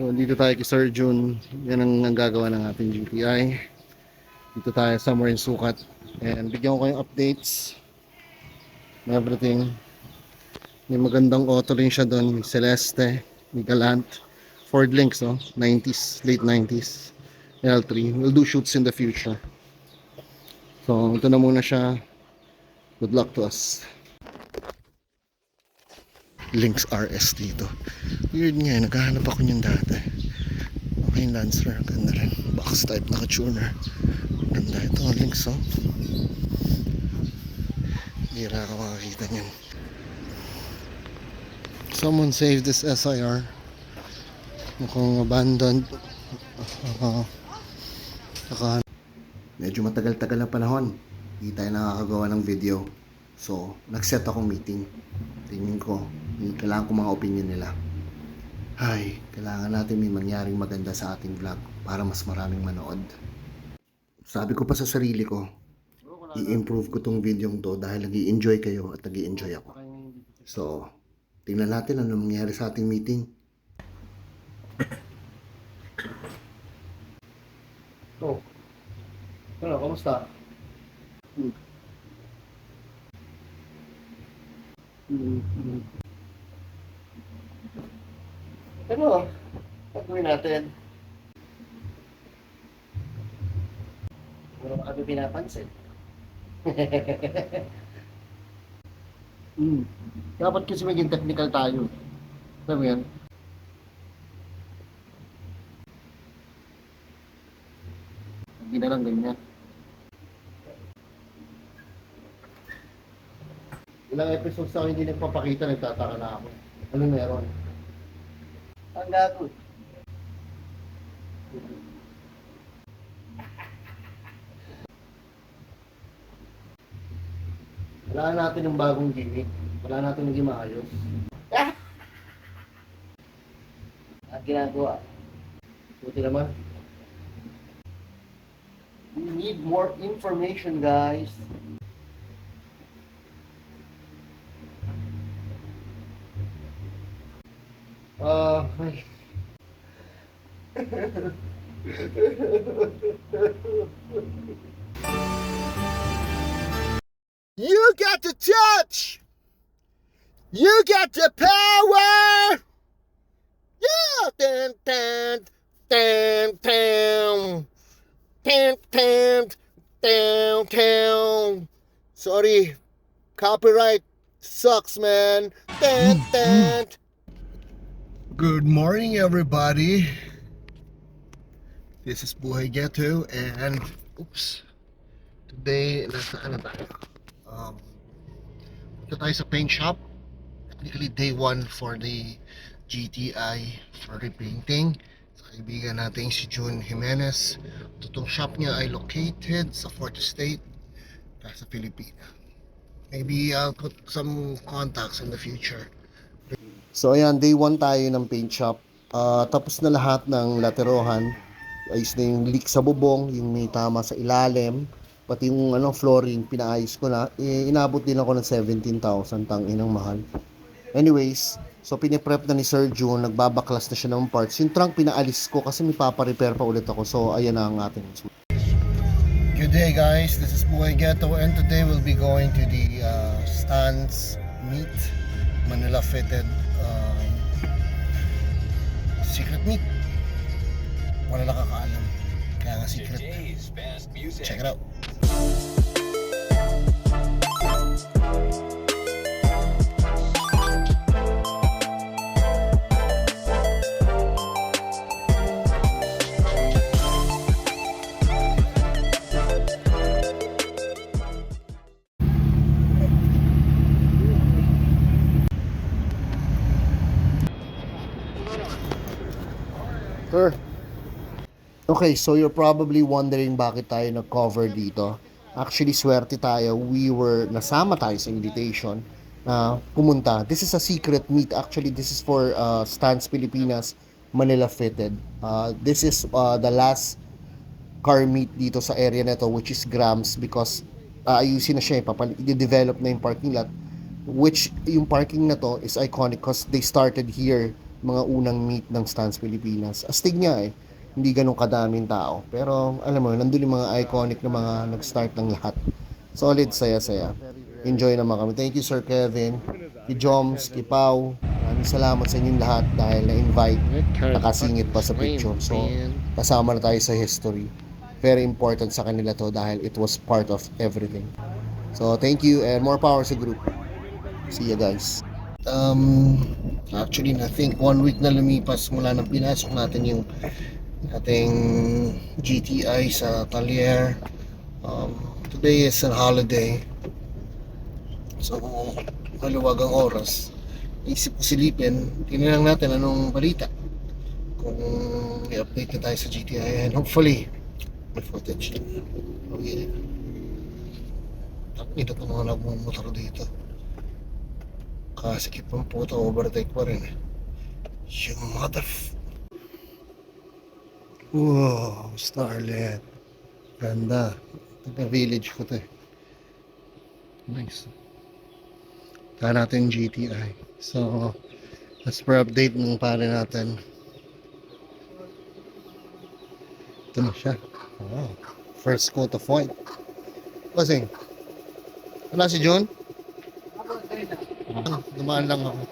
So, dito tayo kay Sir June. Yan ang, ang gagawa ng ating GTI. Dito tayo somewhere in Sukat. And bigyan ko kayong updates. Everything. May magandang auto rin siya doon. Celeste, may Galant. Ford Links, no? 90s, late 90s. L3. We'll do shoots in the future. So, ito na muna siya. Good luck to us. Lynx RS dito. Weird nga, naghahanap ako niyan dati. Okay, Lancer, ganda rin. Box type naka-tuner. Ganda ito, Lynx, oh. Hira ka makakita niyan. Someone saved this SIR. Mukhang abandoned. Uh, saka, medyo matagal-tagal na panahon. Hindi tayo nakakagawa ng video. So, nag-set akong meeting. Tingin ko, yung kailangan ko mga opinion nila. Ay, kailangan natin may mangyaring maganda sa ating vlog para mas maraming manood. Sabi ko pa sa sarili ko, i-improve ko tong video to dahil nag enjoy kayo at nag enjoy ako. So, tingnan natin ano mangyari sa ating meeting. Oh. Ano, kamusta? Hmm. Hmm. Ano? Gagawin natin. Puro kami pinapansin. Hmm. Dapat kasi maging technical tayo. Alam mo yan? Hindi na lang ganyan. Ilang episodes ako hindi nagpapakita, nagtataka na ako. Ano meron? Ang gago. Wala natin yung bagong gimmick. Wala natin naging maayos. Ang ginagawa. Buti naman. We need more information, guys. Ah. You got the touch! You got the power! Yeah! Dun, dun, dun, dun. Dun, dun, dun, dun. Sorry. Copyright sucks, man. Dun, dun. Good morning, everybody. This is Buhay Ghetto and oops. Today, nasa ano tayo? Um, punta tayo sa paint shop. Technically, day one for the GTI for repainting. Sa kaibigan natin si June Jimenez. Tutong shop niya ay located sa Fourth Estate, sa Pilipina. Maybe I'll put some contacts in the future. So ayan, day one tayo ng paint shop. Ah, tapos na lahat ng laterohan. Ayos na yung leak sa bubong, yung may tama sa ilalim. Pati yung ano, flooring, pinaayos ko na. Eh, inabot din ako ng 17,000, tang inang mahal. Anyways, so piniprep na ni Sir June, nagbabaklas na siya ng parts. Yung trunk pinaalis ko kasi may paparepair pa ulit ako. So ayan na ang ating Good day guys, this is Buhay Ghetto and today we'll be going to the uh, Stans Meat Manila Fitted Secret Meat. Wala nakakaalam. Kaya nga secret. Check it out. Sir. Okay, so you're probably wondering bakit tayo nag-cover dito. Actually, swerte tayo. We were, nasama tayo sa invitation na pumunta. This is a secret meet. Actually, this is for uh, Stans Pilipinas Manila Fitted. Uh, this is uh, the last car meet dito sa area na to, which is Grams because uh, ayusin na siya, eh, papal- i-develop na yung parking lot which yung parking na to is iconic because they started here mga unang meet ng Stance Pilipinas. Astig nga eh. Hindi ganun kadaming tao. Pero alam mo, nandun yung mga iconic na mga nag-start ng lahat. Solid, saya-saya. Enjoy naman kami. Thank you Sir Kevin, kay Joms, kay Pau. Maraming salamat sa inyong lahat dahil na-invite. Nakasingit pa sa picture. So, kasama na tayo sa history. Very important sa kanila to dahil it was part of everything. So, thank you and more power sa group. See you guys. Um, actually, I think one week na lumipas mula nang pinasok natin yung ating GTI sa Talier. Um, today is a holiday. So, maluwag ang oras. Isip ko silipin, tingnan lang natin anong balita. Kung i-update na tayo sa GTI and hopefully, may footage. Oh yeah. Ito pa mga nagmumotor dito. Kasikip ang puto, overtake pa rin. eh. Yung mother... Wow, Starlet. Ganda. Taga village ko to eh. Nice. Kaya natin GTI. So, as per update ng pare natin. Ito na siya. Wow. First coat of white. Kasing. Wala si John? Dumaan lang ako.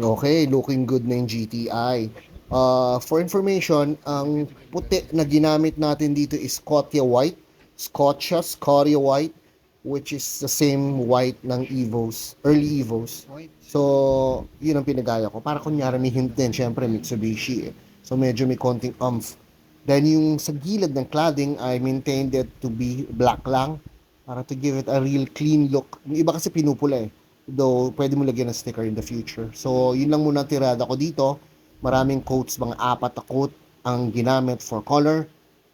Okay, looking good na yung GTI. Uh, for information, ang puti na ginamit natin dito is Scotia White. Scotia, Scotia White, which is the same white ng Evos, early Evos. So, yun ang pinagaya ko. Para kunyari may hint din, syempre Mitsubishi eh. So, medyo may konting umph. Then, yung sa gilid ng cladding, I maintained it to be black lang para to give it a real clean look. Yung iba kasi pinupula eh. Though, pwede mo lagyan ng sticker in the future. So, yun lang muna tirada ko dito. Maraming coats, mga apat na coat ang ginamit for color.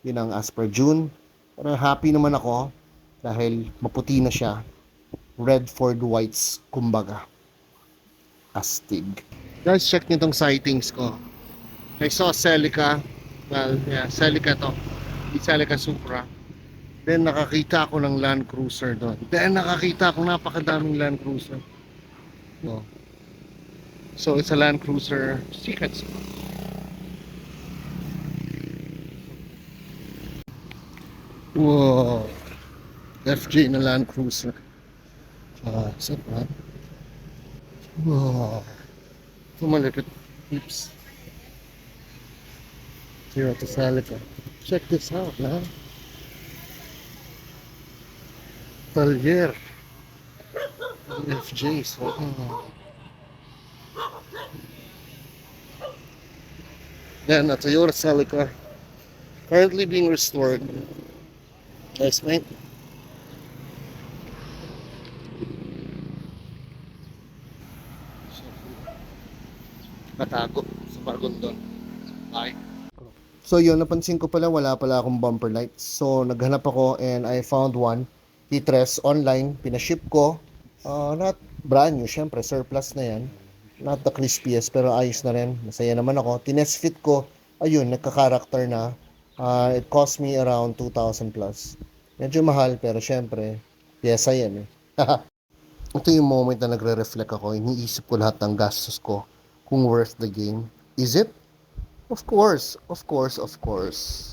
Yun ang as per June. Pero happy naman ako dahil maputi na siya. Redford Whites, kumbaga. Astig. Guys, check nyo tong sightings ko. I saw Celica. Well, yeah, Celica to. Di Celica Supra. Then nakakita ako ng Land Cruiser doon. Then nakakita ako napakadaming Land Cruiser. No. So it's a Land Cruiser Secrets. Wow. FJ na Land Cruiser. Ah, saan ba? Wow. Tumalipit. Oops. Zero to Celica. Check this out, man. Talyer. FJs. Wow. Yan, a Toyota Celica. Currently being restored. Nice, mate. Natago sa Margondon. Bye. So yun, napansin ko pala wala pala akong bumper lights. So naghanap ako and I found one. T-Tres online, pinaship ko. Uh, not brand new, syempre surplus na yan. Not the crispiest pero ayos na rin. Masaya naman ako. Tinest fit ko. Ayun, nagka-character na. Uh, it cost me around 2,000 plus. Medyo mahal pero syempre, pyesa yan eh. Ito yung moment na nagre-reflect ako. Iniisip ko lahat ng gastos ko kung worth the game. Is it? Of course, of course, of course.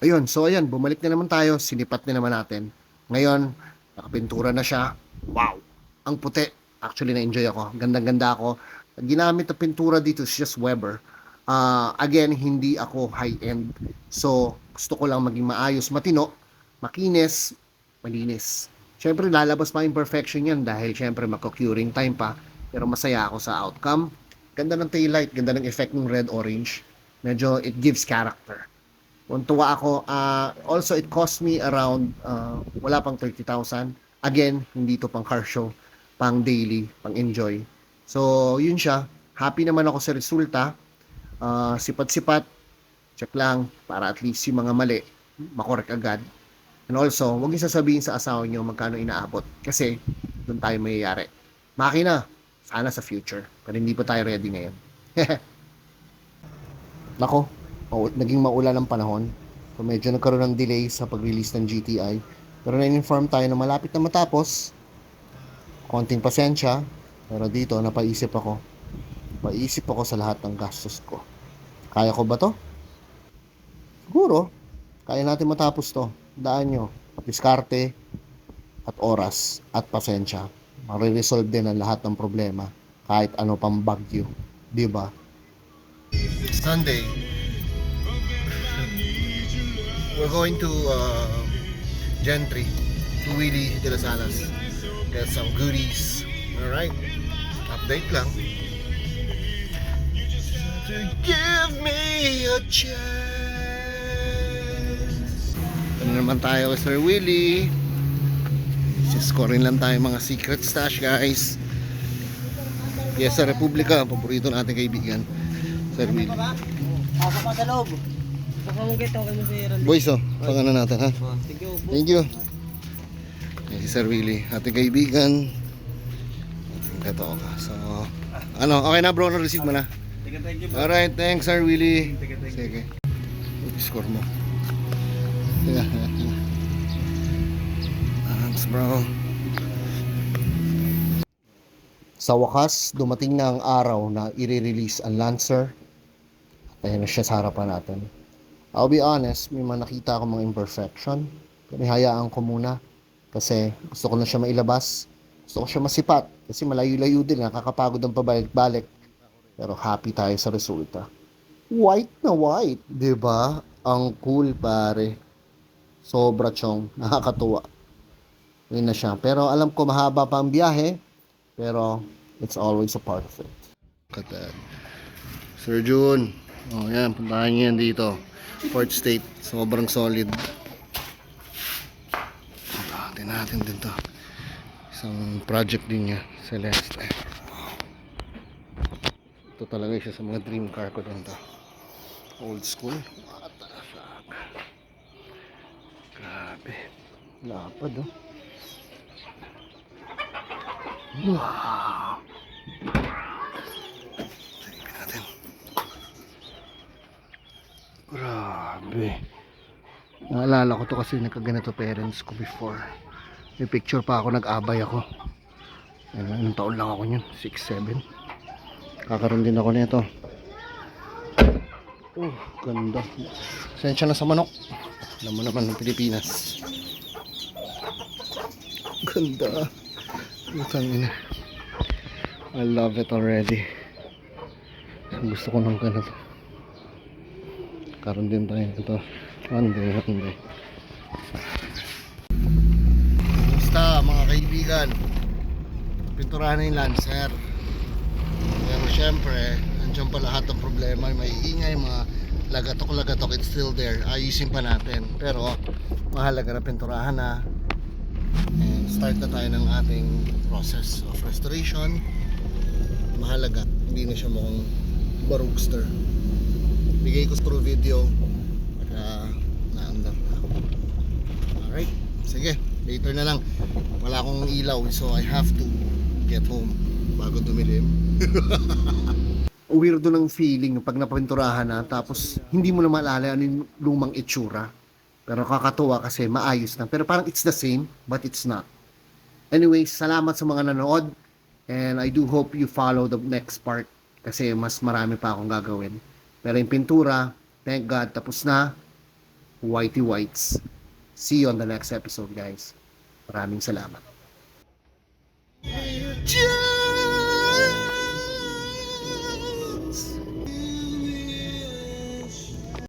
Ayun, so ayan, bumalik na naman tayo, sinipat na naman natin. Ngayon, nakapintura na siya. Wow! Ang puti. Actually, na-enjoy ako. Gandang-ganda ako. Ginamit na pintura dito is just Weber. Ah, again, hindi ako high-end. So, gusto ko lang maging maayos, matino, makinis, malinis. Siyempre, lalabas pa imperfection yan dahil siyempre magko-curing time pa. Pero masaya ako sa outcome. Ganda ng taillight, ganda ng effect ng red-orange. Medyo it gives character. Tuntua ako. ah, also, it cost me around, ah, wala pang 30,000. Again, hindi to pang car show. Pang daily, pang enjoy. So, yun siya. Happy naman ako sa resulta. Ah, sipat-sipat. Check lang para at least yung mga mali, makorek agad. And also, huwag niyo sasabihin sa asawa niyo magkano inaabot. Kasi, doon tayo mayayari. Makina, sana sa future. Pero hindi pa tayo ready ngayon. Nako, naging maulan ang panahon. So medyo nagkaroon ng delay sa pag-release ng GTI. Pero na-inform tayo na malapit na matapos. Konting pasensya. Pero dito, napaisip ako. Paisip ako sa lahat ng gastos ko. Kaya ko ba to? Siguro. Kaya natin matapos to. Daan nyo. Diskarte at oras at pasensya. Mariresolve din ang lahat ng problema. Kahit ano pang bagyo. Di ba? Sunday. We're going to uh, Gentry. To Willie de las Alas. Get some goodies. Alright? Update lang. To give me a chance. Ano naman tayo Sir Willie? Siscorin lang tayo mga secret stash guys. Yes, sa Republika, paborito nating kaibigan. Sir Willie. Pasok ka sa loob. Baka mo kita, okay mo sa iran. Boys, oh, pang ano natin ha? Thank you. Thank you. Yan si Sir Willie, ating kaibigan. Ating ito ka. So, ano, okay na bro, na-receive mo na. Thank you. Alright, thanks Sir Willie. Sige. Score mo. thanks bro. Sa wakas, dumating na ang araw na i-release ang Lancer. Ayan na siya sa harapan natin. I'll be honest, may mga nakita ako mga imperfection. Pero hayaan ko muna. Kasi gusto ko na siya mailabas. Gusto ko siya masipat. Kasi malayo-layo din, nakakapagod ang pabalik-balik. Pero happy tayo sa resulta. White na white, 'di ba? Ang cool pare. Sobra chong, nakakatuwa. Yun na siya. Pero alam ko mahaba pa ang biyahe. Pero it's always a part of it. That. Sir June. Oh, yan. Puntahan niyo yan dito. Port State. Sobrang solid. Puntahan natin din to. Isang project din niya. Celeste. Ito talaga siya sa mga dream car ko din to. Old school. What the fuck? Grabe. Lapad oh. Wow. Tingnan natin. Grabe. Naalala ko to kasi nagkaganito parents ko before. May picture pa ako, nag-abay ako. Anong taon lang ako yun? 6, 7. Kakaroon din ako nito. Oh, ganda. Sensya na sa manok. Alam mo naman ng Pilipinas. Ganda. Utang ina. I love it already. Gusto ko ng ganito. Karoon din tayo ito. One day, one day. Basta mga kaibigan, pinturahan na yung Lancer. Pero syempre, andyan pa lahat ng problema. May ingay, mga lagatok-lagatok, it's still there. Ayusin pa natin. Pero, mahalaga na pinturahan na. And start na tayo ng ating process of restoration. Mahalaga, hindi na siya mukhang barugster. Bigay ko through video para naandar na. Alright, sige, later na lang. Wala akong ilaw so I have to get home bago dumilim. Weirdo ng feeling pag napinturahan na tapos hindi mo na maalala ano yung lumang itsura. Pero kakatuwa kasi maayos na. Pero parang it's the same but it's not. Anyways, salamat sa mga nanood and I do hope you follow the next part kasi mas marami pa akong gagawin. Pero yung pintura, thank God, tapos na. Whitey Whites. See you on the next episode, guys. Maraming salamat.